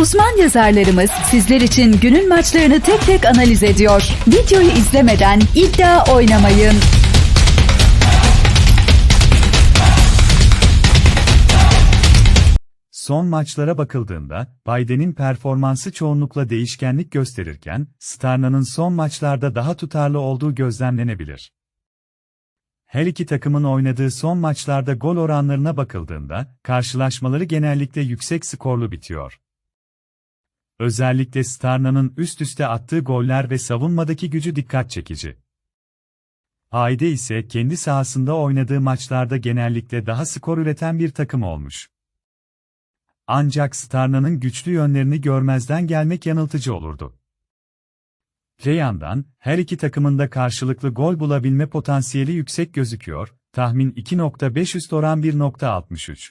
Uzman yazarlarımız sizler için günün maçlarını tek tek analiz ediyor. Videoyu izlemeden iddia oynamayın. Son maçlara bakıldığında, Biden'in performansı çoğunlukla değişkenlik gösterirken, Starna'nın son maçlarda daha tutarlı olduğu gözlemlenebilir. Her iki takımın oynadığı son maçlarda gol oranlarına bakıldığında, karşılaşmaları genellikle yüksek skorlu bitiyor. Özellikle Starna'nın üst üste attığı goller ve savunmadaki gücü dikkat çekici. Ayde ise kendi sahasında oynadığı maçlarda genellikle daha skor üreten bir takım olmuş. Ancak Starna'nın güçlü yönlerini görmezden gelmek yanıltıcı olurdu. Öte her iki takımın da karşılıklı gol bulabilme potansiyeli yüksek gözüküyor, tahmin 2.5 üst oran 1.63.